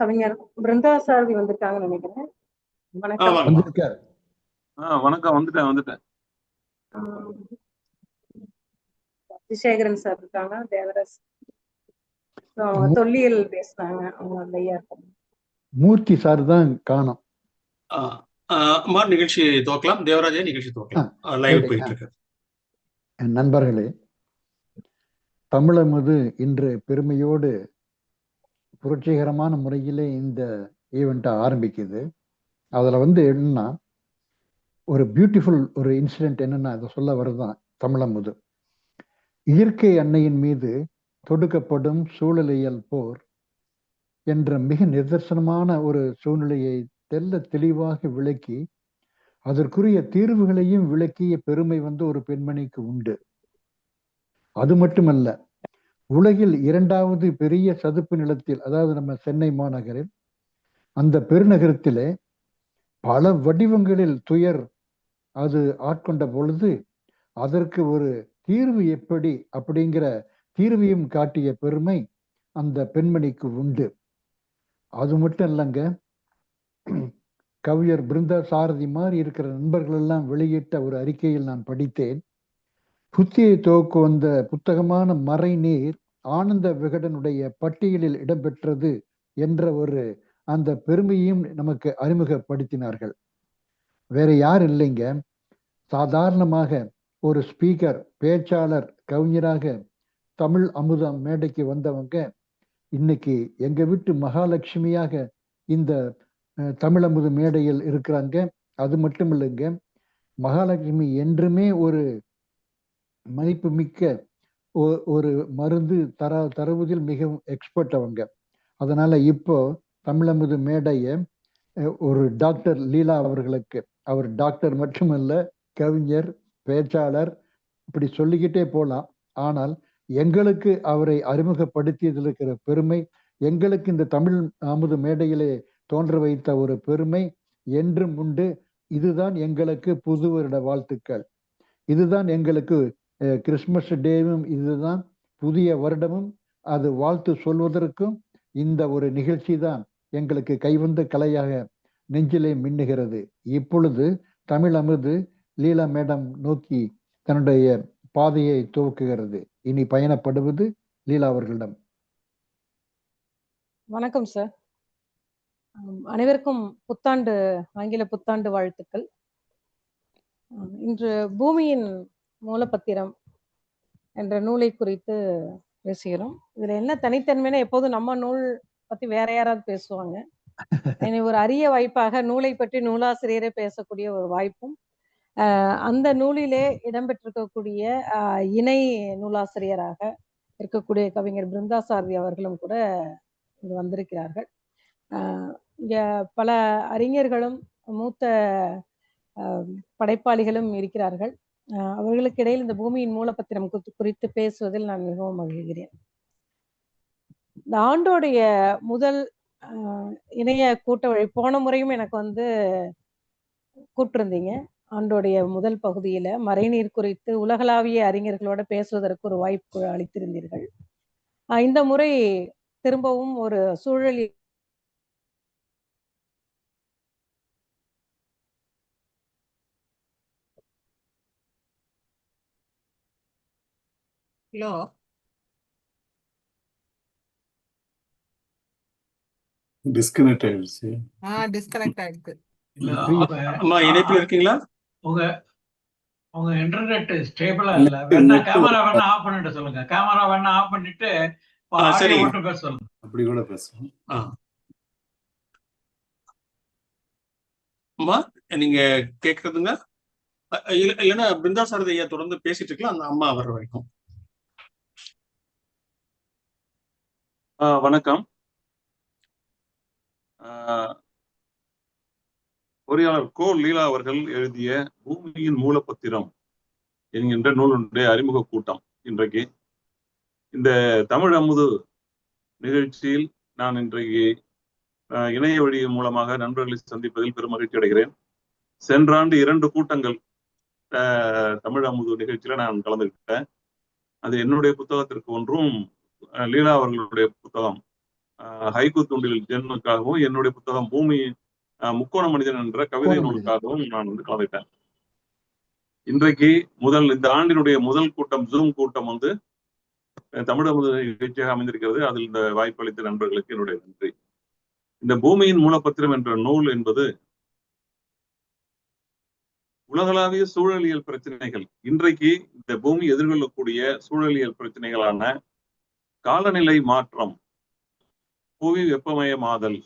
கவிஞர் பிருந்தா சாரதி வந்திருக்காங்கன்னு நினைக்கிறேன். வணக்கம். வணக்கம். வந்துட்டேன் வந்துட்டேன். அபிஷேகரன் சார் இருக்காங்க தேவராஜ். அவங்க தொல்லியல் பேசுனாங்க அவங்க அந்த ஐயா மூர்த்தி சார் தான் காணும். அம்மா நிகழ்ச்சி துவக்கலாம். தேவராஜே நிகழ்ச்சி துவக்கலாம். லைவ் போயிட்டு. இருக்கு என் நண்பர்களே தமிழமுது இன்று பெருமையோடு புரட்சிகரமான முறையிலே இந்த ஈவெண்ட்டை ஆரம்பிக்குது. அதில் வந்து என்னன்னா ஒரு பியூட்டிஃபுல் ஒரு இன்சிடென்ட் என்னன்னா அதை சொல்ல வருதான் தமிழமுது இயற்கை அன்னையின் மீது தொடுக்கப்படும் சூழலியல் போர் என்ற மிக நிதர்சனமான ஒரு சூழ்நிலையை தெல்ல தெளிவாக விளக்கி அதற்குரிய தீர்வுகளையும் விளக்கிய பெருமை வந்து ஒரு பெண்மணிக்கு உண்டு. அது மட்டுமல்ல உலகில் இரண்டாவது பெரிய சதுப்பு நிலத்தில் அதாவது நம்ம சென்னை மாநகரில் அந்த பெருநகரத்திலே பல வடிவங்களில் துயர் அது ஆட்கொண்ட பொழுது அதற்கு ஒரு தீர்வு எப்படி அப்படிங்கிற தீர்வையும் காட்டிய பெருமை அந்த பெண்மணிக்கு உண்டு. அது மட்டும் இல்லைங்க கவிஞர் பிருந்தா சாரதி மாதிரி இருக்கிற நண்பர்கள் எல்லாம் வெளியிட்ட ஒரு அறிக்கையில் நான் படித்தேன். புத்தியை துவக்கு வந்த புத்தகமான மறைநீர் ஆனந்த விகடனுடைய பட்டியலில் இடம்பெற்றது என்ற ஒரு அந்த பெருமையும் நமக்கு அறிமுகப்படுத்தினார்கள். வேற யார் இல்லைங்க? சாதாரணமாக ஒரு ஸ்பீக்கர் பேச்சாளர் கவிஞராக தமிழ் அமுதம் மேடைக்கு வந்தவங்க இன்னைக்கு எங்க வீட்டு மகாலட்சுமியாக இந்த தமிழ் அமுதம் மேடையில் இருக்கிறாங்க. அது மட்டும் இல்லைங்க மகாலட்சுமி என்றுமே ஒரு மதிப்புமிக்க ஒ- ஒரு மருந்து தர தருவதில் மிகவும் எக்ஸ்பர்ட் அவங்க. அதனால இப்போ தமிழமுது மேடைய ஒரு டாக்டர் லீலா அவர்களுக்கு அவர் டாக்டர் மட்டுமல்ல கவிஞர் பேச்சாளர் இப்படி சொல்லிக்கிட்டே போலாம். ஆனால் எங்களுக்கு அவரை அறிமுகப்படுத்தியதில் இருக்கிற பெருமை எங்களுக்கு இந்த தமிழ் அமுது மேடையிலே தோன்ற வைத்த ஒரு பெருமை என்றும் உண்டு. இதுதான் எங்களுக்கு புது வருட வாழ்த்துக்கள். இதுதான் எங்களுக்கு கிறிஸ்மஸ் டேவும் இதுதான். புதிய வருடமும் அது வாழ்த்து சொல்வதற்கும் இந்த ஒரு நிகழ்ச்சி தான் எங்களுக்கு கைவந்த கலையாக நெஞ்சிலே மின்னுகிறது. இப்பொழுது தமிழ் அமிர்து லீலா மேடம் நோக்கி தன்னுடைய பாதையை துவக்குகிறது. இனி பயணப்படுவது லீலா அவர்களிடம். வணக்கம் சார் அனைவருக்கும் புத்தாண்டு ஆங்கில புத்தாண்டு வாழ்த்துக்கள். இன்று பூமியின் மூலப்பத்திரம் என்ற நூலை குறித்து பேசுகிறோம். இதுல என்ன தனித்தன்மைன்னா எப்போதும் நம்ம நூல் பத்தி வேற யாராவது பேசுவாங்க. இனி ஒரு அரிய வாய்ப்பாக நூலை பற்றி நூலாசிரியரே பேசக்கூடிய ஒரு வாய்ப்பும் அந்த நூலிலே இடம்பெற்றிருக்கக்கூடிய ஆஹ் இணை நூலாசிரியராக இருக்கக்கூடிய கவிஞர் பிருந்தா சாரதி அவர்களும் கூட இங்கு வந்திருக்கிறார்கள். ஆஹ் இங்க பல அறிஞர்களும் மூத்த படைப்பாளிகளும் இருக்கிறார்கள். அவர்களுக்கு இடையில் இந்த பூமியின் மூலப்பத்திரம் குறித்து குறித்து பேசுவதில் நான் மிகவும் மகிழ்கிறேன். இந்த ஆண்டோடைய முதல் ஆஹ் இணைய கூட்ட வழி போன முறையும் எனக்கு வந்து கூட்டிருந்தீங்க ஆண்டோடைய முதல் பகுதியில மறைநீர் குறித்து உலகளாவிய அறிஞர்களோட பேசுவதற்கு ஒரு வாய்ப்பு அளித்திருந்தீர்கள். இந்த முறை திரும்பவும் ஒரு சூழலில் ஹலோ டிஸ்கனெக்ட் ஆயிடுச்சு ஆ டிஸ்கனெக்ட் அவங்க அம்மா இணைப்பில் இருக்கீங்களா? உங்க உங்க இன்டர்நெட் ஸ்டேபிளா இல்ல. வேணா கேமரா வேணா ஆஃப் பண்ணிட்டு சொல்லுங்க. கேமரா வேணா ஆஃப் பண்ணிட்டு சரிங்க. மட்டும் பேச சொல்லுங்க. அப்படி கூட பேசுவோம் ஆ. அம்மா நீங்க கேக்குறதுங்க? இல்லைன்னா பிருந்தா சாரதி ஐயா தொடர்ந்து பேசிட்டு இருக்கலாம். அந்த அம்மா வர்ற வரைக்கும். வணக்கம். பொறியாளர் கோ லீலா அவர்கள் எழுதிய பூமியின் மூலப்பத்திரம் என்கின்ற நூலுடைய அறிமுக கூட்டம் இன்றைக்கு. இந்த தமிழ் அமுது நிகழ்ச்சியில் நான் இன்றைக்கு இணைய வழி மூலமாக நண்பர்களை சந்திப்பதில் பெரும் மகிழ்ச்சி அடைகிறேன். சென்ற ஆண்டு இரண்டு கூட்டங்கள் தமிழ் அமுது நிகழ்ச்சியில நான் கலந்துக்கிட்டேன் அது என்னுடைய புத்தகத்திற்கு ஒன்றும் லீலா அவர்களுடைய புத்தகம் ஹைக்கூ துண்டில் ஜென்னுக்காகவும் என்னுடைய புத்தகம் பூமி முக்கோண மனிதன் என்ற கவிதை. நூலுக்காகவும் நான் வந்து கலந்துட்டேன். இன்றைக்கு முதல் இந்த ஆண்டினுடைய முதல் கூட்டம் ஜூம் கூட்டம் வந்து அஹ், தமிழ் அமுத நிகழ்ச்சியாக அமைந்திருக்கிறது. அதில் இந்த வாய்ப்பளித்த நண்பர்களுக்கு என்னுடைய நன்றி. இந்த பூமியின் மூலப்பத்திரம் என்ற நூல் என்பது உலகளாவிய சூழலியல் பிரச்சனைகள். இன்றைக்கு இந்த பூமி எதிர்கொள்ளக்கூடிய சூழலியல் பிரச்சனைகளான காலநிலை மாற்றம் புவி வெப்பமயமாதல்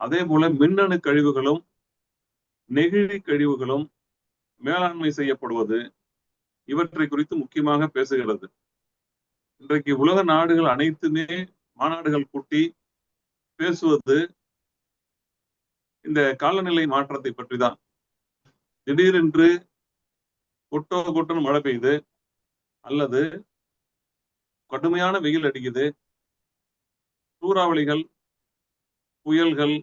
அதே போல மின்னணு கழிவுகளும் நெகிழி கழிவுகளும் மேலாண்மை செய்யப்படுவது இவற்றை குறித்து முக்கியமாக பேசுகிறது. இன்றைக்கு உலக நாடுகள் அனைத்துமே மாநாடுகள் கூட்டி பேசுவது இந்த காலநிலை மாற்றத்தை பற்றி தான் திடீரென்று கொட்டோ கொட்டோன்னு மழை பெய்யுது அல்லது கடுமையான வெயில் அடிக்குது. சூறாவளிகள் புயல்கள்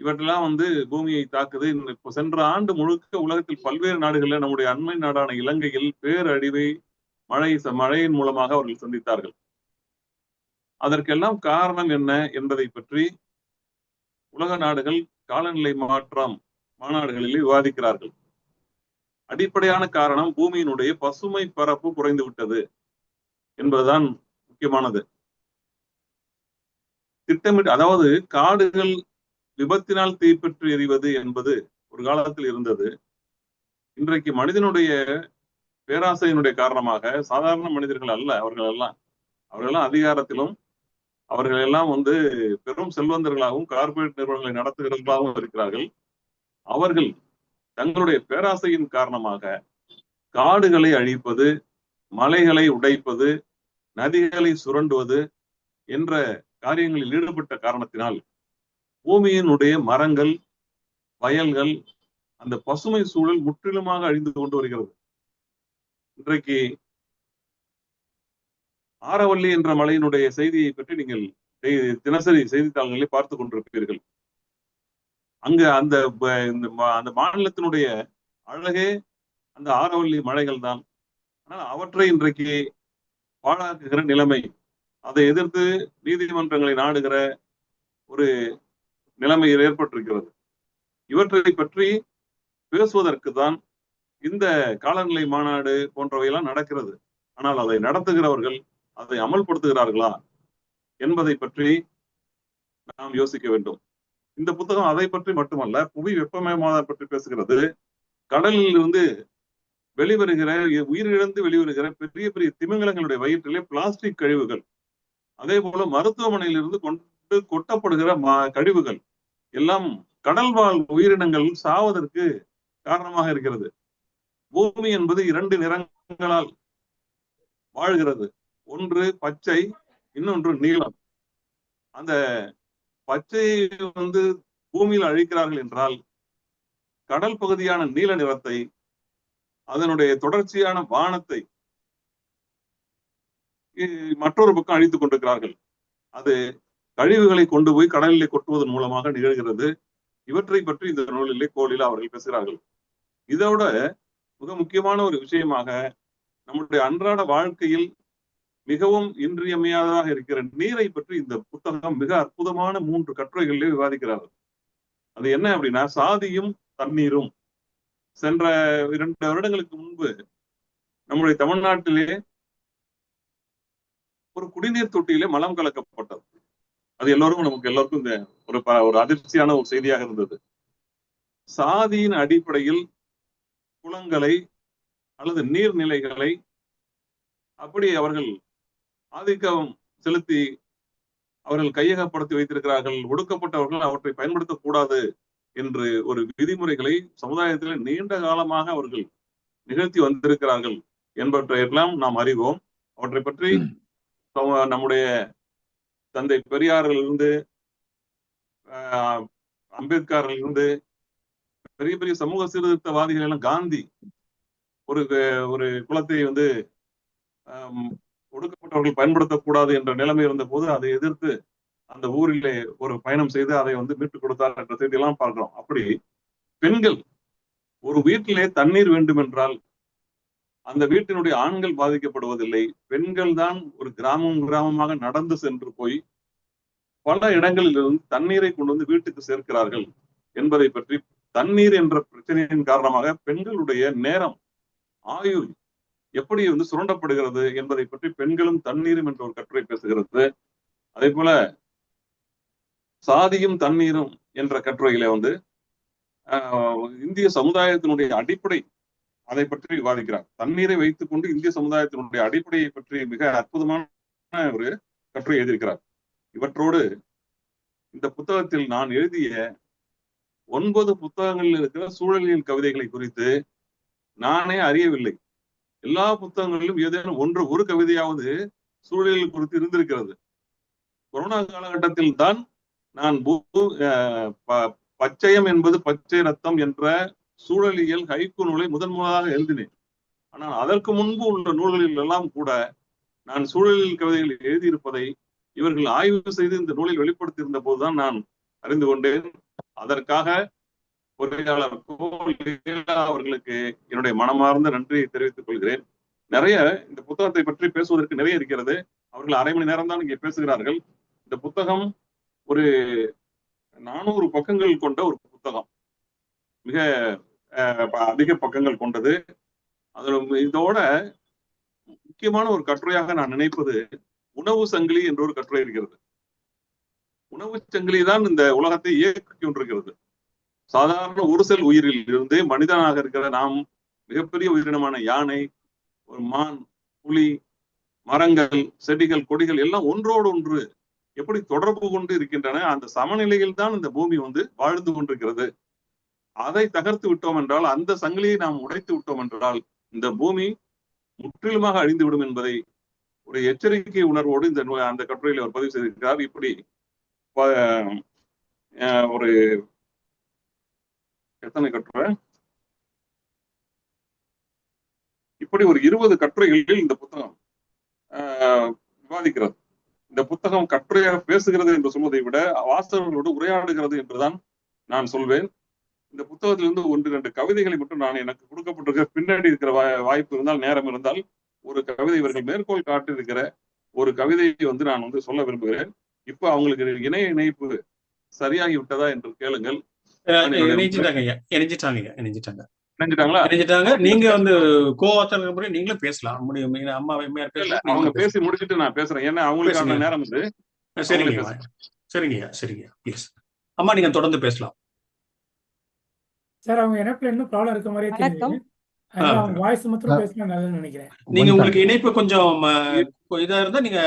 இவற்றெல்லாம் வந்து பூமியை தாக்குது. இந்த இப்ப சென்ற ஆண்டு முழுக்க உலகத்தில் பல்வேறு நாடுகளில் நம்முடைய அண்மை நாடான இலங்கையில் பேரழிவை மழை மழையின் மூலமாக அவர்கள் சந்தித்தார்கள். அதற்கெல்லாம் காரணம் என்ன என்பதை பற்றி உலக நாடுகள் காலநிலை மாற்றம் மாநாடுகளில் விவாதிக்கிறார்கள். அடிப்படையான காரணம் பூமியினுடைய பசுமை பரப்பு குறைந்து விட்டது. என்பதுதான் முக்கியமானது. திட்டமிட்டு அதாவது காடுகள் விபத்தினால் தீப்பற்றி எறிவது என்பது ஒரு காலத்தில் இருந்தது. இன்றைக்கு மனிதனுடைய பேராசையினுடைய காரணமாக சாதாரண மனிதர்கள் அல்ல அவர்கள் எல்லாம். அவர்கள் எல்லாம் அதிகாரத்திலும் அவர்கள் எல்லாம் வந்து பெரும் செல்வந்தர்களாகவும் கார்ப்பரேட் நிறுவனங்களை நடத்துகிறவர்களாகவும் இருக்கிறார்கள். அவர்கள் தங்களுடைய பேராசையின் காரணமாக காடுகளை அழிப்பது மலைகளை உடைப்பது நதிகளை சுரண்டுவது என்ற காரியங்களில் ஈடுபட்ட காரணத்தினால் பூமியினுடைய மரங்கள் வயல்கள் அந்த பசுமை சூழல் முற்றிலுமாக அழிந்து கொண்டு வருகிறது. இன்றைக்கு ஆரவல்லி என்ற மலையினுடைய செய்தியை பற்றி நீங்கள் தினசரி செய்தித்தாள்களை பார்த்து கொண்டிருப்பீர்கள். அங்க அந்த மா- அந்த மாநிலத்தினுடைய அழகே அந்த ஆரவல்லி மலைகள் தான் ஆனால் அவற்றை இன்றைக்கு பாழாக்குகிற நிலைமை அதை எதிர்த்து நீதிமன்றங்களை நாடுகிற ஒரு நிலைமை ஏற்பட்டிருக்கிறது. இவற்றை பற்றி பேசுவதற்கு தான் இந்த காலநிலை மாநாடு போன்றவையெல்லாம் நடக்கிறது. ஆனால் அதை நடத்துகிறவர்கள் அதை அமல்படுத்துகிறார்களா என்பதை பற்றி நாம் யோசிக்க வேண்டும். இந்த புத்தகம் அதை பற்றி மட்டுமல்ல புவி வெப்பமயமாதல் பற்றி பேசுகிறது. கடலில் இருந்து வெளிவருகிற உயிரிழந்து வெளிவருகிற பெரிய பெரிய திமிங்கலங்களுடைய வயிற்றிலே பிளாஸ்டிக் கழிவுகள் அதே போல மருத்துவமனையிலிருந்து கொண்டு கொட்டப்படுகிற மா- கழிவுகள் எல்லாம் கடல் வாழ் உயிரினங்கள் சாவதற்கு காரணமாக இருக்கிறது. பூமி என்பது இரண்டு நிறங்களால் வாழ்கிறது. ஒன்று பச்சை இன்னொன்று நீளம் அந்த பச்சையை வந்து பூமியில் அழிக்கிறார்கள் என்றால் கடல் பகுதியான நீல நிறத்தை அதனுடைய தொடர்ச்சியான வானத்தை மற்றொரு பக்கம் அழித்துக் கொண்டிருக்கிறார்கள். அது கழிவுகளை கொண்டு போய் கடலிலே கொட்டுவதன் மூலமாக நிகழ்கிறது. இவற்றை பற்றி இந்த நூலிலே கோலில் அவர்கள் பேசுகிறார்கள். இதோட மிக முக்கியமான ஒரு விஷயமாக நம்முடைய அன்றாட வாழ்க்கையில் மிகவும் இன்றியமையாததாக இருக்கிற நீரை பற்றி இந்த புத்தகம் மிக அற்புதமான மூன்று கட்டுரைகளிலே விவாதிக்கிறார்கள். அது என்ன அப்படின்னா சாதியும் தண்ணீரும். சென்ற இரண்டு வருடங்களுக்கு முன்பு நம்முடைய தமிழ்நாட்டிலே ஒரு குடிநீர் தொட்டியிலே மலம் கலக்கப்பட்டது. அது எல்லோரும் நமக்கு எல்லாருக்கும் இந்த ஒரு ஒரு அதிர்ச்சியான ஒரு செய்தியாக இருந்தது. சாதியின் அடிப்படையில் குளங்களை அல்லது நீர்நிலைகளை அப்படி அவர்கள் ஆதிக்கம் செலுத்தி அவர்கள் கையகப்படுத்தி வைத்திருக்கிறார்கள் ஒடுக்கப்பட்டவர்கள் அவற்றை பயன்படுத்தக்கூடாது என்று ஒரு விதிமுறைகளை சமுதாயத்தில் நீண்ட காலமாக அவர்கள் நிகழ்த்தி வந்திருக்கிறார்கள் என்பவற்றையெல்லாம் நாம் அறிவோம். அவற்றை பற்றி நம்முடைய தந்தை பெரியாரிலிருந்து ஆஹ், அம்பேத்கரிலிருந்து பெரிய பெரிய சமூக சீர்திருத்தவாதிகள் எல்லாம் காந்தி ஒரு ஒரு குலத்தை வந்து ஒடுக்கப்பட்டவர்கள் பயன்படுத்தக்கூடாது என்ற நிலைமை இருந்த போது அதை எதிர்த்து அந்த ஊரிலே ஒரு பயணம் செய்து அதை வந்து மீட்டுக் கொடுத்தார் என்ற செய்தியெல்லாம் பார்க்கிறோம். அப்படி பெண்கள் ஒரு வீட்டிலே தண்ணீர் வேண்டும் என்றால் அந்த வீட்டினுடைய ஆண்கள் பாதிக்கப்படுவதில்லை. பெண்கள் தான் ஒரு கிராமம் கிராமமாக நடந்து சென்று போய் பல இடங்களில் இருந்து தண்ணீரை கொண்டு வந்து வீட்டுக்கு சேர்க்கிறார்கள் என்பதை பற்றி தண்ணீர் என்ற பிரச்சனையின் காரணமாக பெண்களுடைய நேரம் ஆயுள் எப்படி வந்து சுரண்டப்படுகிறது என்பதை பற்றி பெண்களும் தண்ணீரும் என்ற ஒரு கட்டுரை பேசுகிறது. அதே போல சாதியும் தண்ணீரும் என்ற கட்டுரையில வந்து ஆஹ், இந்திய சமுதாயத்தினுடைய அடிப்படை அதை பற்றி விவாதிக்கிறார். தண்ணீரை வைத்துக் கொண்டு இந்திய சமுதாயத்தினுடைய அடிப்படையை பற்றி மிக அற்புதமான ஒரு கட்டுரை எழுதியிருக்கிறார். இவற்றோடு இந்த புத்தகத்தில் நான் எழுதிய ஒன்பது புத்தகங்களில் இருக்கிற சூழலியல் கவிதைகளை குறித்து நானே அறியவில்லை. எல்லா புத்தகங்களிலும் ஏதேனும் ஒன்று ஒரு கவிதையாவது சூழலியல் குறித்து இருந்திருக்கிறது. கொரோனா காலகட்டத்தில் தான் நான் பச்சையம் என்பது பச்சை ரத்தம் என்ற சூழலியல் ஹைக்கு நூலை முதன் முதலாக எழுதினேன். ஆனால் அதற்கு முன்பு உள்ள நூல்களில் எல்லாம் கூட நான் சூழலியல் கவிதைகள் எழுதியிருப்பதை இவர்கள் ஆய்வு செய்து இந்த நூலில் வெளிப்படுத்தியிருந்த போதுதான் நான் அறிந்து கொண்டேன். அதற்காக பொறியாளர் கோ. அவர்களுக்கு என்னுடைய மனமார்ந்த நன்றியை தெரிவித்துக் கொள்கிறேன். நிறைய இந்த புத்தகத்தை பற்றி பேசுவதற்கு நிறைய இருக்கிறது. அவர்கள் அரை மணி நேரம் தான் இங்கே பேசுகிறார்கள். இந்த புத்தகம் ஒரு நானூறு பக்கங்கள் கொண்ட ஒரு புத்தகம். மிக அஹ், அதிக பக்கங்கள் கொண்டது. அதுல இதோட முக்கியமான ஒரு கட்டுரையாக நான் நினைப்பது உணவு சங்கிலி என்ற ஒரு கட்டுரை இருக்கிறது. உணவு சங்கிலி தான் இந்த உலகத்தை இயக்கி கொண்டிருக்கிறது சாதாரண ஒரு செல் உயிரில் இருந்து மனிதனாக இருக்கிற நாம் மிகப்பெரிய உயிரினமான யானை ஒரு மான் புலி மரங்கள் செடிகள் கொடிகள் எல்லாம் ஒன்றோடு ஒன்று எப்படி தொடர்பு கொண்டு இருக்கின்றன அந்த சமநிலையில் தான் இந்த பூமி வந்து வாழ்ந்து கொண்டிருக்கிறது. அதை தகர்த்து விட்டோம் என்றால் அந்த சங்கிலியை நாம் உடைத்து விட்டோம் என்றால் இந்த பூமி முற்றிலுமாக அழிந்து விடும் என்பதை ஒரு எச்சரிக்கை உணர்வோடு இந்த அந்த கட்டுரையில் அவர் பதிவு செய்திருக்கிறார். இப்படி ஒரு எத்தனை கட்டுரை? இப்படி ஒரு இருபது கட்டுரைகளில் இந்த புத்தகம் ஆஹ், விவாதிக்கிறது. இந்த புத்தகம் கட்டுரையாக பேசுகிறது என்று சொல்வதை விட வாசகர்களோடு உரையாடுகிறது என்றுதான் நான் சொல்வேன். இந்த புத்தகத்திலிருந்து ஒன்று இரண்டு கவிதைகளை மட்டும் நான் எனக்கு கொடுக்கப்பட்டிருக்க பின்னாடி இருக்கிற வாய்- வாய்ப்பு இருந்தால் நேரம் இருந்தால் ஒரு கவிதை இவர்கள் மேற்கோள் காட்டியிருக்கிற ஒரு கவிதையை வந்து நான் வந்து சொல்ல விரும்புகிறேன். இப்ப அவங்களுக்கு இணைய இணைப்பு சரியாகி விட்டதா என்று கேளுங்கள். இணைஞ்சிட்டாங்க இணைஞ்சிட்டாங்க இணைஞ்சிட்டாங்க. நினைஞ்சிட்டாங்களா இணைஞ்சிட்டாங்க. நீங்க வந்து கோ ஆத்தர் முறை நீங்களும் பேசலாம். முடியும் அம்மா எம்மையார் பேசலாம். அவங்க பேசி முடிச்சிட்டு நான் பேசுறேன். ஏன்னா அவங்களுக்கான. நேரம் இது. சரிங்க அவங்களே ஐயா. சரிங்க ஐயா சரிங்க. ப்ளீஸ் அம்மா நீங்க தொடர்ந்து பேசலாம். சார் அவங்க இணைப்புல இன்னும் ப்ராப்ளம் இருக்க மாதிரியே ஆ. அவங்க வாய்ஸ் மாத்திரம் பேசினா நல்லதுன்னு நினைக்கிறேன். நீங்க. உங்களுக்கு இணைப்பு கொஞ்சம் இதா இருந்தா நீங்க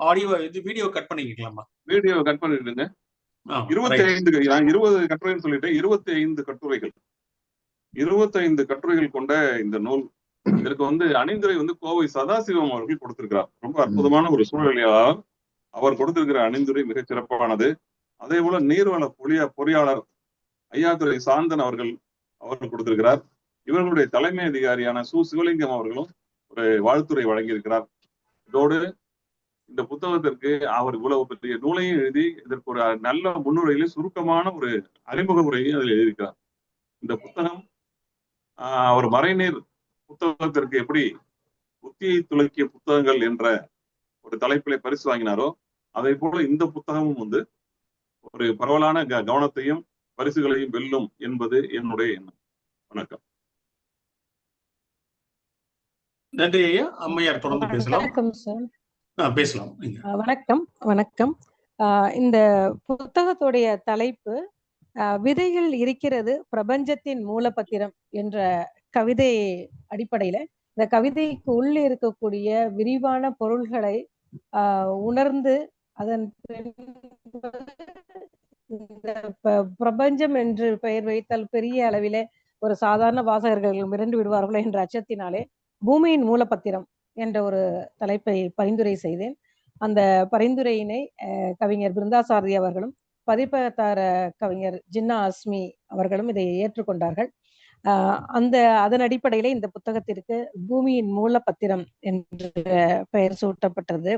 ஆடியோ இது வீடியோ கட் பண்ணிக்கலாமா? வீடியோ கட் பண்ணிடுங்க. இருபத்தி. ஐந்து நான் இருபது கட்டுரைன்னு சொல்லிட்டேன். இருபத்தி ஐந்து கட்டுரைகள். இருபத்தி ஐந்து கட்டுரைகள் கொண்ட இந்த நூல் இதற்கு வந்து அணிந்துரை வந்து கோவை சதாசிவம் அவர்கள் கொடுத்திருக்கிறார். ரொம்ப அற்புதமான ஒரு சூழலியாளர் அவர் கொடுத்திருக்கிற அணிந்துரை மிகச் சிறப்பானது. அதே போல நீர்வள பொறியா பொறியாளர் ஐயாத்துறை சாந்தன் அவர்கள் அவர்கள் கொடுத்திருக்கிறார். இவர்களுடைய தலைமை அதிகாரியான சு. சிவலிங்கம் அவர்களும் ஒரு வாழ்த்துரை வழங்கியிருக்கிறார். இதோடு இந்த புத்தகத்திற்கு அவர் இவ்வளவு பெரிய நூலையும் எழுதி இதற்கு ஒரு நல்ல முன்னுரையிலே சுருக்கமான ஒரு அறிமுக உரையை அதில் எழுதியிருக்கிறார். இந்த புத்தகம் ஆஹ், அவர் மறைநீர் புத்தகத்திற்கு எப்படி புத்தியை துளக்கிய புத்தகங்கள் என்ற ஒரு தலைப்பிலே பரிசு வாங்கினாரோ அதே போல இந்த புத்தகமும் வந்து ஒரு பரவலான கவனத்தையும் பரிசுகளையும் வெல்லும் என்பது என்னுடைய எண்ணம். வணக்கம். நன்றி ஐயா. அம்மையார் தொடர்ந்து பேசலாம். வணக்கம் சார் ஆ, பேசலாம். வணக்கம். வணக்கம். இந்த புத்தகத்துடைய தலைப்பு விதைகள் இருக்கிறது பிரபஞ்சத்தின் மூலப்பத்திரம் என்ற கவிதை அடிப்படையில இந்த கவிதைக்கு உள்ள இருக்கக்கூடிய விரிவான பொருள்களை ஆஹ் உணர்ந்து அதன் பிரபஞ்சம் என்று பெயர் வைத்தால் பெரிய அளவிலே ஒரு சாதாரண வாசகர்கள் மிரண்டு விடுவார்களோ என்ற அச்சத்தினாலே பூமியின் மூலப்பத்திரம் என்ற ஒரு தலைப்பை பரிந்துரை செய்தேன். அந்த பரிந்துரையினை அஹ், கவிஞர் பிருந்தாசாரதி அவர்களும் பதிப்பகத்தார கவிஞர் ஜின்னா அஸ்மி அவர்களும் இதை ஏற்றுக்கொண்டார்கள் ஆஹ் அந்த அதன் அடிப்படையிலே இந்த புத்தகத்திற்கு பூமியின் மூல பத்திரம் என்று பெயர் சூட்டப்பட்டது.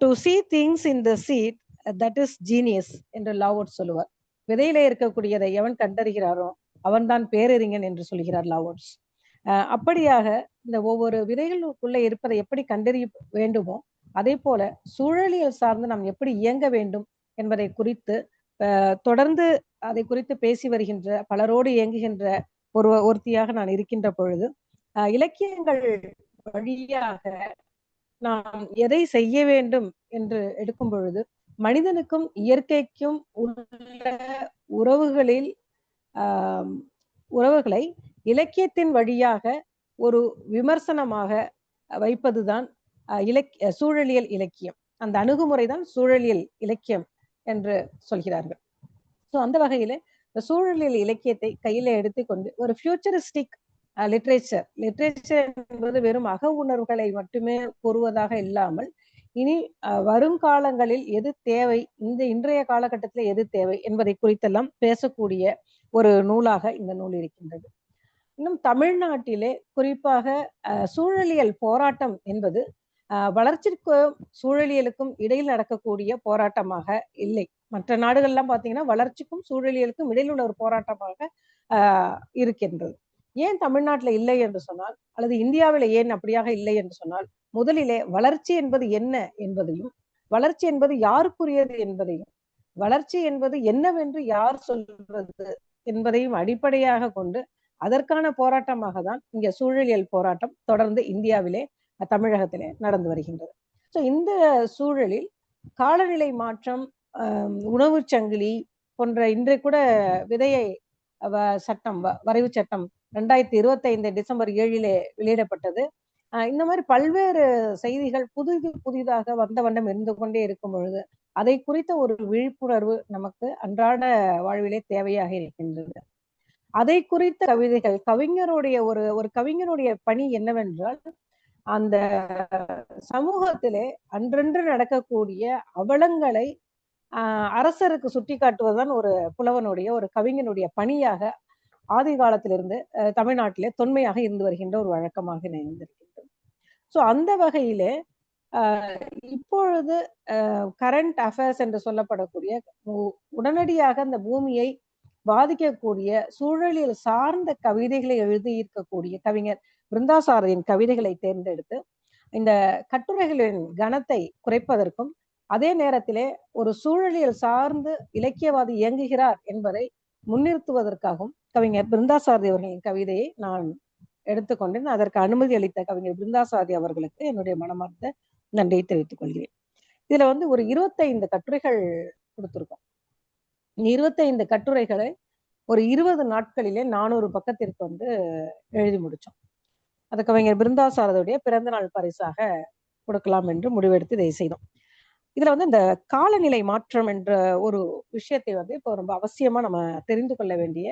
To see things in the seed that is genius என்று லாவோட் சொல்லுவார். விதையிலே இருக்கக்கூடியதை எவன் கண்டறிகிறாரோ அவன்தான் பேரறிஞன் என்று சொல்கிறார் லாவோட்ஸ். அஹ் அப்படியாக இந்த ஒவ்வொரு விதைகளுக்குள்ளே இருப்பதை எப்படி கண்டறிய வேண்டுமோ அதே போல சூழலியல் சார்ந்து நாம் எப்படி இயங்க வேண்டும் என்பதை குறித்து தொடர்ந்து அதை குறித்து பேசி வருகின்ற பலரோடு இயங்குகின்ற ஒரு ஒருத்தியாக நான் இருக்கின்ற பொழுது இலக்கியங்கள் வழியாக நாம் எதை செய்ய வேண்டும் என்று எடுக்கும் பொழுது மனிதனுக்கும் இயற்கைக்கும் உள்ள உறவுகளில் ஆஹ் உறவுகளை இலக்கியத்தின் வழியாக ஒரு விமர்சனமாக வைப்பதுதான் இலக்கிய சூழலியல் இலக்கியம். அந்த அணுகுமுறை தான் சூழலியல் இலக்கியம் என்று சொல்கிறார்கள். ஸோ அந்த வகையில இந்த சூழலில் இலக்கியத்தை கையில எடுத்துக்கொண்டு ஒரு ஃபியூச்சரிஸ்டிக் லிட்ரேச்சர் லிட்ரேச்சர் என்பது வெறும் அக உணர்வுகளை மட்டுமே கூறுவதாக இல்லாமல் இனி அஹ், வருங்காலங்களில் எது தேவை இந்த இன்றைய காலகட்டத்தில் எது தேவை என்பதை குறித்தெல்லாம் பேசக்கூடிய ஒரு நூலாக இந்த நூல் இருக்கின்றது. இன்னும் தமிழ்நாட்டிலே குறிப்பாக அஹ், சூழலியல் போராட்டம் என்பது வளர்ச்சிக்கும் சூழலியலுக்கும் இடையில் நடக்கக்கூடிய போராட்டமாக இல்லை. மற்ற நாடுகள்லாம் பார்த்தீங்கன்னா வளர்ச்சிக்கும் சூழலியலுக்கும் இடையில் உள்ள ஒரு போராட்டமாக இருக்கின்றது. ஏன் தமிழ்நாட்டுல இல்லை என்று சொன்னால் அல்லது இந்தியாவில ஏன் அப்படியாக இல்லை என்று சொன்னால் முதலிலே வளர்ச்சி என்பது என்ன என்பதையும் வளர்ச்சி என்பது யாருக்குரியது என்பதையும் வளர்ச்சி என்பது என்னவென்று யார் சொல்வது என்பதையும் அடிப்படையாக கொண்டு அதற்கான போராட்டமாக தான் இங்க சூழலியல் போராட்டம் தொடர்ந்து இந்தியாவிலே தமிழகத்திலே நடந்து வருகின்றது. ஸோ இந்த சூழலில் காலநிலை மாற்றம் ஆஹ் உணவுச் சங்கிலி போன்ற இன்று கூட விதையை வ- சட்டம் வ- வரைவு சட்டம் ரெண்டாயிரத்தி இருபத்தைந்து டிசம்பர் ஏழிலே வெளியிடப்பட்டது. இந்த மாதிரி பல்வேறு செய்திகள் புதிது புதிதாக வந்த வண்ணம் இருந்து கொண்டே இருக்கும் பொழுது அதை குறித்த ஒரு விழிப்புணர்வு நமக்கு அன்றாட வாழ்விலே தேவையாக இருக்கின்றது. அதை குறித்த கவிதைகள் கவிஞருடைய ஒரு ஒரு கவிஞருடைய பணி என்னவென்றால் அந்த சமூகத்திலே அன்றென்று நடக்கக்கூடிய அவலங்களை ஆஹ் அரசருக்கு சுட்டி காட்டுவதுதான் ஒரு புலவனுடைய ஒரு கவிஞனுடைய பணியாக ஆதி காலத்திலிருந்து தமிழ்நாட்டிலே தொன்மையாக இருந்து வருகின்ற ஒரு வழக்கமாக இணைந்திருக்கின்றது ஸோ அந்த வகையிலே ஆஹ், இப்பொழுது கரண்ட் அஃபேர்ஸ் என்று சொல்லப்படக்கூடிய உ- உடனடியாக அந்த பூமியை பாதிக்கக்கூடிய சூழலில் சார்ந்த கவிதைகளை எழுதியிருக்கக்கூடிய கவிஞர் பிருந்தாசாரதியின் கவிதைகளை தேர்ந்தெடுத்து இந்த கட்டுரைகளின் கனத்தை குறைப்பதற்கும் அதே நேரத்திலே ஒரு சூழலியல் சார்ந்து இலக்கியவாதி இயங்குகிறார் என்பதை முன்னிறுத்துவதற்காகவும் கவிஞர் பிருந்தாசாரதி அவர்களின் கவிதையை நான் எடுத்துக்கொண்டேன். அதற்கு அனுமதி அளித்த கவிஞர் பிருந்தாசாரதி அவர்களுக்கு என்னுடைய மனமார்ந்த நன்றியை தெரிவித்துக் கொள்கிறேன். இதுல வந்து ஒரு இருபத்தைந்து கட்டுரைகள் கொடுத்திருக்கோம். இருபத்தைந்து கட்டுரைகளை ஒரு இருபது நாட்களிலே நானூறு பக்கத்திற்கு வந்து எழுதி முடிச்சோம். அது கவிஞர் பிருந்தாசாரதியுடைய பிறந்த நாள் பரிசாக கொடுக்கலாம் என்று முடிவெடுத்து இதை செய்தோம். இதுல வந்து இந்த காலநிலை மாற்றம் என்ற ஒரு விஷயத்தை வந்து இப்போ ரொம்ப அவசியமா நம்ம தெரிந்து கொள்ள வேண்டிய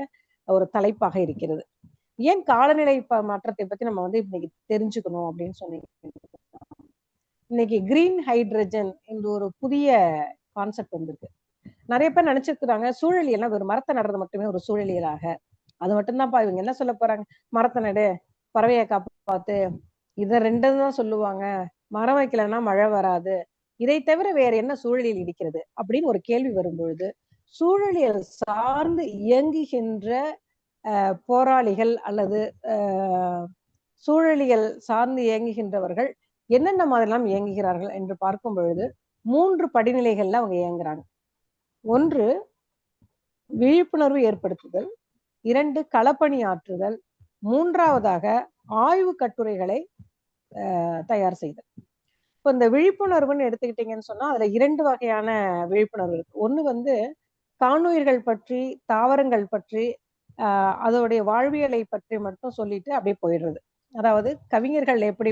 ஒரு தலைப்பாக இருக்கிறது. ஏன் காலநிலை மாற்றத்தை பத்தி நம்ம வந்து இன்னைக்கு தெரிஞ்சுக்கணும் அப்படின்னு சொன்னீங்க இன்னைக்கு கிரீன் ஹைட்ரஜன் என்ற ஒரு புதிய கான்செப்ட் வந்திருக்கு. நிறைய பேர் நினைச்சிருக்கிறாங்க சூழலியல்னா ஒரு மரத்தை நடுறது மட்டுமே ஒரு சூழலியலாக. அது மட்டும்தான்ப்பா இவங்க என்ன சொல்ல போறாங்க? மரத்தை நடு பறவையை காப்பாத்து. இதை ரெண்டு தான் சொல்லுவாங்க. மரம் வைக்கலைன்னா மழை வராது. இதை தவிர வேற என்ன சூழலியல் இருக்கிறது? அப்படின்னு ஒரு கேள்வி வரும்பொழுது சூழலியல் சார்ந்து இயங்குகின்ற அஹ், போராளிகள் அல்லது அஹ், சூழலியல் சார்ந்து இயங்குகின்றவர்கள் என்னென்ன மாதிரிலாம் இயங்குகிறார்கள் என்று பார்க்கும் பொழுது மூன்று படிநிலைகள்ல அவங்க இயங்குறாங்க. ஒன்று விழிப்புணர்வு ஏற்படுத்துதல். இரண்டு களப்பணி ஆற்றுதல். மூன்றாவதாக ஆய்வு கட்டுரைகளை தயார் செய்தல். இப்போ இந்த விழிப்புணர்வுன்னு எடுத்துக்கிட்டீங்கன்னு சொன்னா அதுல இரண்டு வகையான விழிப்புணர்வு இருக்கு. ஒண்ணு வந்து காணுயிர்கள் பற்றி தாவரங்கள் பற்றி ஆஹ் அதோடைய வாழ்வியலை பற்றி மட்டும் சொல்லிட்டு அப்படியே போயிடுறது. அதாவது கவிஞர்கள் எப்படி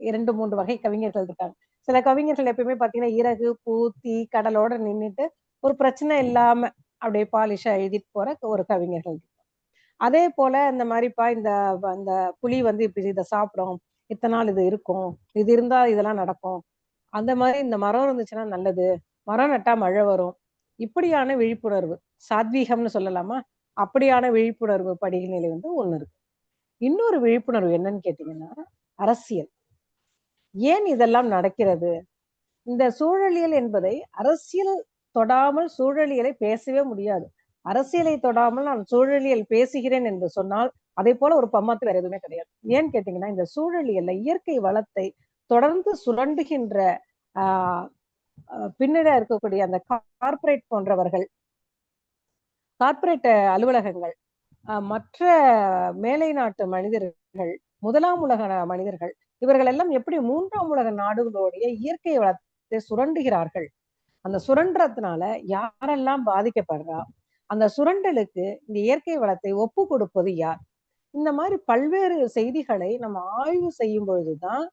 இரண்டு மூன்று வகை கவிஞர்கள் இருக்காங்க. சில கவிஞர்கள் எப்பயுமே பாத்தீங்கன்னா இறகு பூ தீ கடலோட நின்னுட்டு ஒரு பிரச்சனை இல்லாம அப்படியே பாலிஷா எழுதிட்டு போற ஒரு கவிஞர்கள். அதே போல இந்த மாதிரிப்பா இந்த அந்த புலி வந்து இப்படி இதை சாப்பிடும். இத்தனை நாள் இது இருக்கும். இது இருந்தா இதெல்லாம் நடக்கும். அந்த மாதிரி இந்த மரம் இருந்துச்சுன்னா நல்லது. மரம் நட்டா மழை வரும். இப்படியான விழிப்புணர்வு சாத்வீகம்னு சொல்லலாமா? அப்படியான விழிப்புணர்வு படிநிலை வந்து ஒண்ணு இருக்கு. இன்னொரு விழிப்புணர்வு என்னன்னு கேட்டீங்கன்னா அரசியல். ஏன் இதெல்லாம் நடக்கிறது? இந்த சூழலியல் என்பதை அரசியல் தொடாமல் சூழலியலை பேசவே முடியாது. அரசியலை தொடாமல் நான் சூழலியல் பேசுகிறேன் என்று சொன்னால் அதே போல ஒரு பம்மாத்து வேற எதுவுமே கிடையாது. ஏன்னு கேட்டீங்கன்னா இந்த சூழலியல்ல இயற்கை வளத்தை தொடர்ந்து சுரண்டுகின்ற ஆஹ் அஹ் இருக்கக்கூடிய அந்த கார்பரேட் போன்றவர்கள் கார்ப்பரேட் அலுவலகங்கள் மற்ற மேலை நாட்டு மனிதர்கள் முதலாம் உலக மனிதர்கள் இவர்கள் எல்லாம் எப்படி மூன்றாம் உலக நாடுகளுடைய இயற்கை வளத்தை சுரண்டுகிறார்கள்? அந்த சுரண்டுறதுனால யாரெல்லாம் பாதிக்கப்படுறா? அந்த சுரண்டலுக்கு இந்த இயற்கை வளத்தை ஒப்பு கொடுப்பது யார்? இந்த மாதிரி பல்வேறு செய்திகளை நம்ம ஆய்வு செய்யும் பொழுதுதான்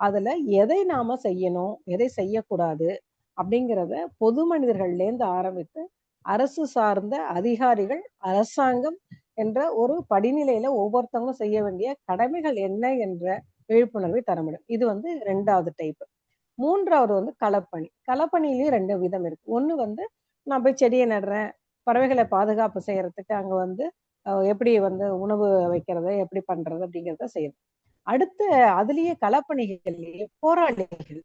அதுல எதை நாம செய்யணும் எதை செய்யக்கூடாது அப்படிங்கிறத பொது மனிதர்கள்ல இருந்து ஆரம்பித்து அரசு சார்ந்த அதிகாரிகள் அரசாங்கம் என்ற ஒரு படிநிலையில ஒவ்வொருத்தவங்களும் செய்ய வேண்டிய கடமைகள் என்ன என்ற விழிப்புணர்வை தர முடியும் இது வந்து ரெண்டாவது டைப் மூன்றாவது வந்து களப்பணி. களப்பணியிலயும் ரெண்டு விதம் இருக்கு. ஒண்ணு வந்து நான் போய் செடியை நடுறேன் பறவைகளை பாதுகாப்பு செய்யறதுக்கு அங்க வந்து எப்படி வந்து உணவு வைக்கிறது எப்படி பண்றது அப்படிங்கிறத செய்யுது அடுத்து அதுலயே களப்பணிகள் போராளிகள்.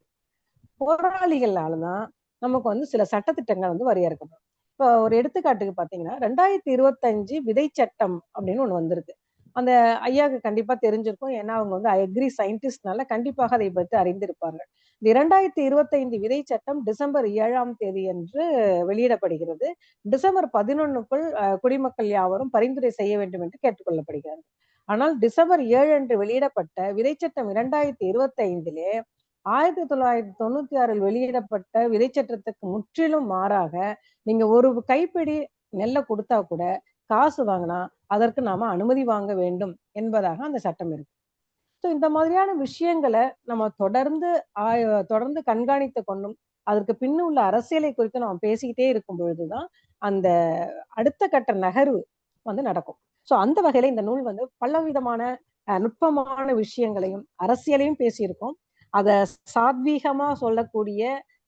போராளிகளாலதான் நமக்கு வந்து சில சட்டத்திட்டங்கள் வந்து வரையறுக்கப்படும். இப்போ ஒரு எடுத்துக்காட்டுக்கு பாத்தீங்கன்னா ரெண்டாயிரத்தி இருபத்தஞ்சு விதை சட்டம் அப்படின்னு ஒண்ணு வந்திருக்கு. அந்த ஐயாவுக்கு கண்டிப்பா தெரிஞ்சிருக்கும். ஏன்னா அவங்க வந்து அக்ரி சயின்டிஸ்ட்னால கண்டிப்பாக அதை பற்றி அறிந்திருப்பார்கள். இந்த இரண்டாயிரத்தி இருபத்தைந்து விதை சட்டம் டிசம்பர் ஏழாம் தேதி என்று வெளியிடப்படுகிறது. டிசம்பர் பதினொன்னுக்குள் குடிமக்கள் யாவரும் பரிந்துரை செய்ய வேண்டும் என்று கேட்டுக்கொள்ளப்படுகிறது ஆனால் டிசம்பர் ஏழு அன்று வெளியிடப்பட்ட விதை சட்டம் இரண்டாயிரத்தி இருபத்தி ஐந்திலே ஆயிரத்தி தொள்ளாயிரத்தி தொண்ணூத்தி ஆறில் வெளியிடப்பட்ட விதை சட்டத்துக்கு முற்றிலும் மாறாக நீங்க ஒரு கைப்பிடி நெல்லை கொடுத்தா கூட காசு வாங்கினா அதற்கு நாம அனுமதி வாங்க வேண்டும் என்பதாக அந்த சட்டம் இருக்கு. ஸோ இந்த மாதிரியான விஷயங்களை நம்ம தொடர்ந்து தொடர்ந்து கண்காணித்து கொண்டும் அதற்கு பின்னு உள்ள அரசியலை குறித்து நம்ம பேசிக்கிட்டே இருக்கும் பொழுதுதான் அந்த அடுத்த கட்ட நகர்வு வந்து நடக்கும். ஸோ அந்த வகையில இந்த நூல் வந்து பலவிதமான அஹ், நுட்பமான விஷயங்களையும் அரசியலையும் பேசியிருக்கோம். அதை சாத்வீகமா சொல்லக்கூடிய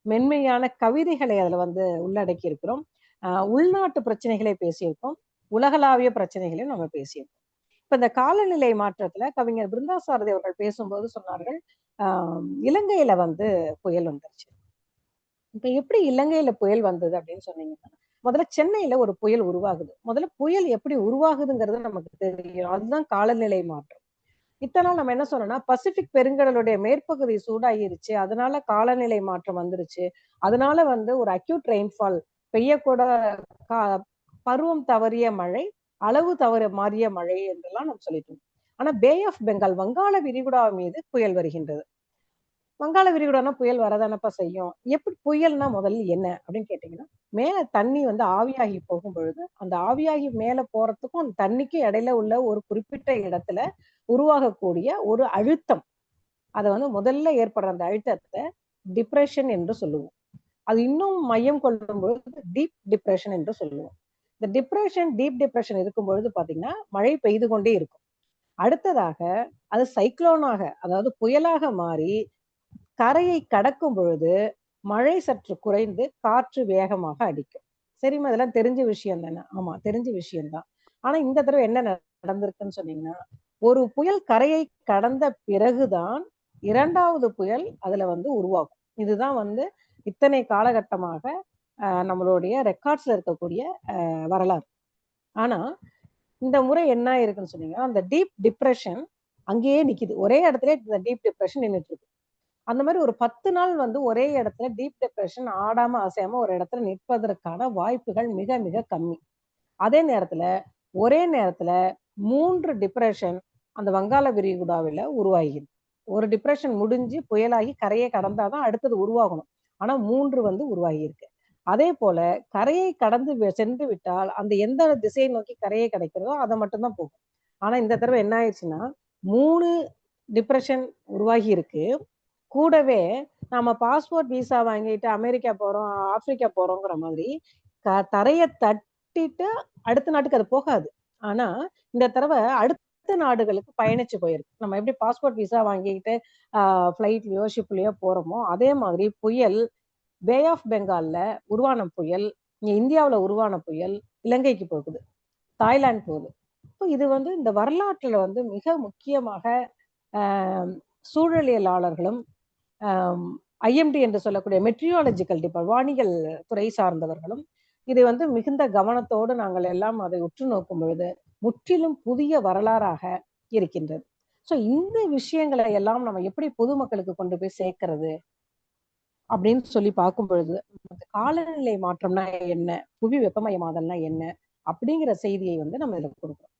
மென்மையான கவிதைகளை அதுல வந்து உள்ளடக்கி இருக்கிறோம் உள்நாட்டு பிரச்சனைகளை பேசியிருக்கோம். உலகளாவிய பிரச்சனைகளையும் நம்ம பேசியிருக்கோம். இப்ப இந்த காலநிலை மாற்றத்துல கவிஞர் பிருந்தா சாரதி அவர்கள் பேசும்போது சொன்னார்கள் ஆஹ் இலங்கையில வந்து புயல் வந்துருச்சு. இப்ப எப்படி இலங்கையில புயல் வந்தது அப்படின்னு சொன்னீங்கன்னா முதல்ல சென்னையில ஒரு புயல் உருவாகுது. முதல்ல புயல் எப்படி உருவாகுதுங்கிறது நமக்கு தெரியும். அதுதான் காலநிலை மாற்றம். இத்தனை நாள் நம்ம என்ன சொன்னோம்னா பசிபிக் பெருங்கடலுடைய மேற்பகுதி சூடாகிருச்சு அதனால காலநிலை மாற்றம் வந்துருச்சு. அதனால வந்து ஒரு அக்யூட் ரெயின்ஃபால் பெய்யக்கூட கா- பருவம் தவறிய மழை அளவு தவற மாறிய மழை என்றெல்லாம் நம்ம சொல்லிட்டோம். ஆனா பே ஆஃப் பெங்கால் வங்காள விரிகுடா மீது புயல் வருகின்றது. வங்காள விரிகுடானா புயல் வரதானப்பா செய்யும்? எப்படி புயல்னா முதல்ல என்ன அப்படின்னு கேட்டீங்கன்னா மேல தண்ணி வந்து ஆவியாகி போகும் பொழுது அந்த ஆவியாகி மேல போறதுக்கும் அந்த தண்ணிக்கு இடையில உள்ள ஒரு குறிப்பிட்ட இடத்துல உருவாகக்கூடிய ஒரு அழுத்தம். அதை வந்து முதல்ல ஏற்படுற அந்த அழுத்தத்தை டிப்ரெஷன் என்று சொல்லுவோம். அது இன்னும் மையம் கொள்ளும் பொழுது டீப் டிப்ரெஷன் என்று சொல்லுவோம். இந்த டிப்ரெஷன் டீப் டிப்ரெஷன் இருக்கும் பொழுது பாத்தீங்கன்னா மழை பெய்து கொண்டே இருக்கும். அடுத்ததாக அது சைக்ளோனாக அதாவது புயலாக மாறி கரையை கடக்கும் பொழுது மழை சற்று குறைந்து காற்று வேகமாக அடிக்கும். சரிம்மா இதெல்லாம் தெரிஞ்ச விஷயம் தானே? ஆமா தெரிஞ்ச விஷயம்தான். ஆனா இந்த தடவை என்ன நடந்திருக்குன்னு சொன்னீங்கன்னா ஒரு புயல் கரையை கடந்த பிறகுதான் இரண்டாவது புயல் அதுல வந்து உருவாகும். இதுதான் வந்து இத்தனை காலகட்டமாக நம்மளுடைய ரெக்கார்ட்ஸ்ல இருக்கக்கூடிய வரலாறு. ஆனா இந்த முறை என்ன இருக்குன்னு சொன்னீங்கன்னா அந்த டீப் டிப்ரெஷன் அங்கேயே நிக்குது. ஒரே இடத்துல இந்த டீப் டிப்ரெஷன் நின்றுட்டு இருக்கு. அந்த மாதிரி ஒரு பத்து நாள் வந்து ஒரே இடத்துல டீப் டிப்ரெஷன் ஆடாம அசையாம ஒரு இடத்துல நிற்பதற்கான வாய்ப்புகள் மிக மிக கம்மி. அதே நேரத்துல ஒரே நேரத்துல மூன்று டிப்ரெஷன் அந்த வங்காள விரிகுடாவில உருவாகிது. ஒரு டிப்ரெஷன் முடிஞ்சு புயலாகி கரையை கடந்தாதான் அடுத்தது உருவாகணும். ஆனா மூன்று வந்து உருவாகி இருக்கு அதே போல கரையை கடந்து சென்று விட்டால் அந்த எந்த திசையை நோக்கி கரையை கிடைக்கிறதோ அதை மட்டும்தான் போகும். ஆனா இந்த தடவை என்ன ஆயிடுச்சுன்னா மூணு டிப்ரெஷன் உருவாகி இருக்கு. கூடவே நாம பாஸ்போர்ட் விசா வாங்கிட்டு அமெரிக்கா போறோம் ஆப்பிரிக்கா போறோங்கிற மாதிரி க தரையை தட்டிட்டு அடுத்த நாட்டுக்கு அது போகாது. ஆனா இந்த தடவை அடுத்த நாடுகளுக்கு பயணிச்சு போயிருக்கு. நம்ம எப்படி பாஸ்போர்ட் விசா வாங்கிக்கிட்டு ஃப்ளைட்லயோ ஷிப்லயோ போறோமோ அதே மாதிரி புயல் பே ஆஃப் பெங்கால்ல உருவான புயல் இங்க இந்தியாவுல உருவான புயல் இலங்கைக்கு போகுது. தாய்லாந்து போகுது. இப்போ இது வந்து இந்த வரலாற்றுல வந்து மிக முக்கியமாக ஆஹ் சூழலியலாளர்களும் ஐஎம்டி என்று சொல்லக்கூடிய மெட்ரியாலஜிக்கல் டிபார்ட் வானியல் துறை சார்ந்தவர்களும் இதை வந்து மிகுந்த கவனத்தோடு நாங்கள் எல்லாம் அதை உற்று நோக்கும் பொழுது முற்றிலும் புதிய வரலாறாக இருக்கின்றது. சோ இந்த விஷயங்களை எல்லாம் நம்ம எப்படி பொதுமக்களுக்கு கொண்டு போய் சேர்க்கறது? அப்படின்னு சொல்லி பார்க்கும் பொழுது காலநிலை மாற்றம்னா என்ன? புவி வெப்பமயமாதல்னா என்ன? அப்படிங்கிற செய்தியை வந்து நம்ம இதுல கொடுக்குறோம்.